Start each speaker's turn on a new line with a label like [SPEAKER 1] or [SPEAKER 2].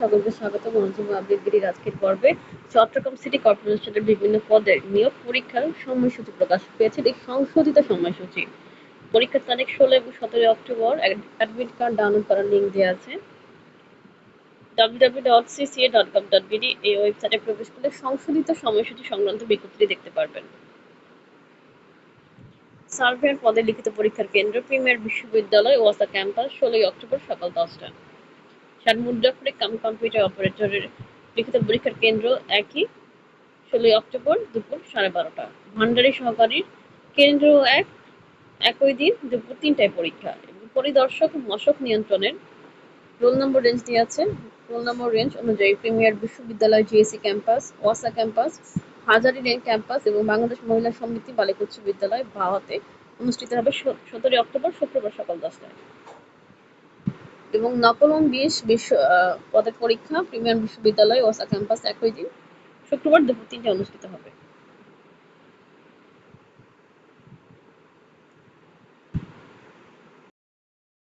[SPEAKER 1] সকলকে স্বাগত, মনোযোগ আবৃত্তির আজকের পর্বে। চট্টগ্রাম সিটি কর্পোরেশনের বিভিন্ন পদের নিয়োগ পরীক্ষার সময়সূচি প্রকাশ পেয়েছে এই সংশোধিত সময়সূচি। পরীক্ষার তারিখ ষোলো এবং সতেরোই অক্টোবর। অ্যাডমিট কার্ড ডাউনলোড করার লিঙ্ক দেওয়া আছে। www.cca.gov.bd এই ওয়েবসাইটে প্রবেশ করলে সংশোধিত সময়সূচি সংক্রান্ত বিজ্ঞপ্তি দেখতে পারবেন। সার্ভেয়ার পদে লিখিত পরীক্ষার কেন্দ্র, প্রিমিয়ার বিশ্ববিদ্যালয়, ওয়াসা ক্যাম্পাস, ষোলোই অক্টোবর সকাল দশটা কাম কম্পিউটার অপারেটরের লিখিত পরীক্ষার কেন্দ্র একই, ষোলোই অক্টোবর দুপুর সাড়ে বারোটা। ভান্ডারী সহকারীর কেন্দ্র এক, একই দিন দুপুর তিনটায় পরীক্ষা। পরিদর্শক মশক নিয়ন্ত্রণের রোল নম্বর রেঞ্জ দিয়ে আছে। রোল নম্বর রেঞ্জ অনুযায়ী প্রিমিয়ার বিশ্ববিদ্যালয় জিএসসি ক্যাম্পাস ওয়াসা ক্যাম্পাস হাজারি লেন ক্যাম্পাস এবং বাংলাদেশ মহিলা সমিতি বালিকা উচ্চ বিদ্যালয় বাহাতে অনুষ্ঠিত হবে সতেরোই অক্টোবর শুক্রবার সকাল দশটায়। এবং নকলম বিশ বিশ্ব পদের পরীক্ষা প্রিমিয়ার বিশ্ববিদ্যালয় ওসা ক্যাম্পাস একই দিন শুক্রবার দুপুর তিনটে অনুষ্ঠিত হবে।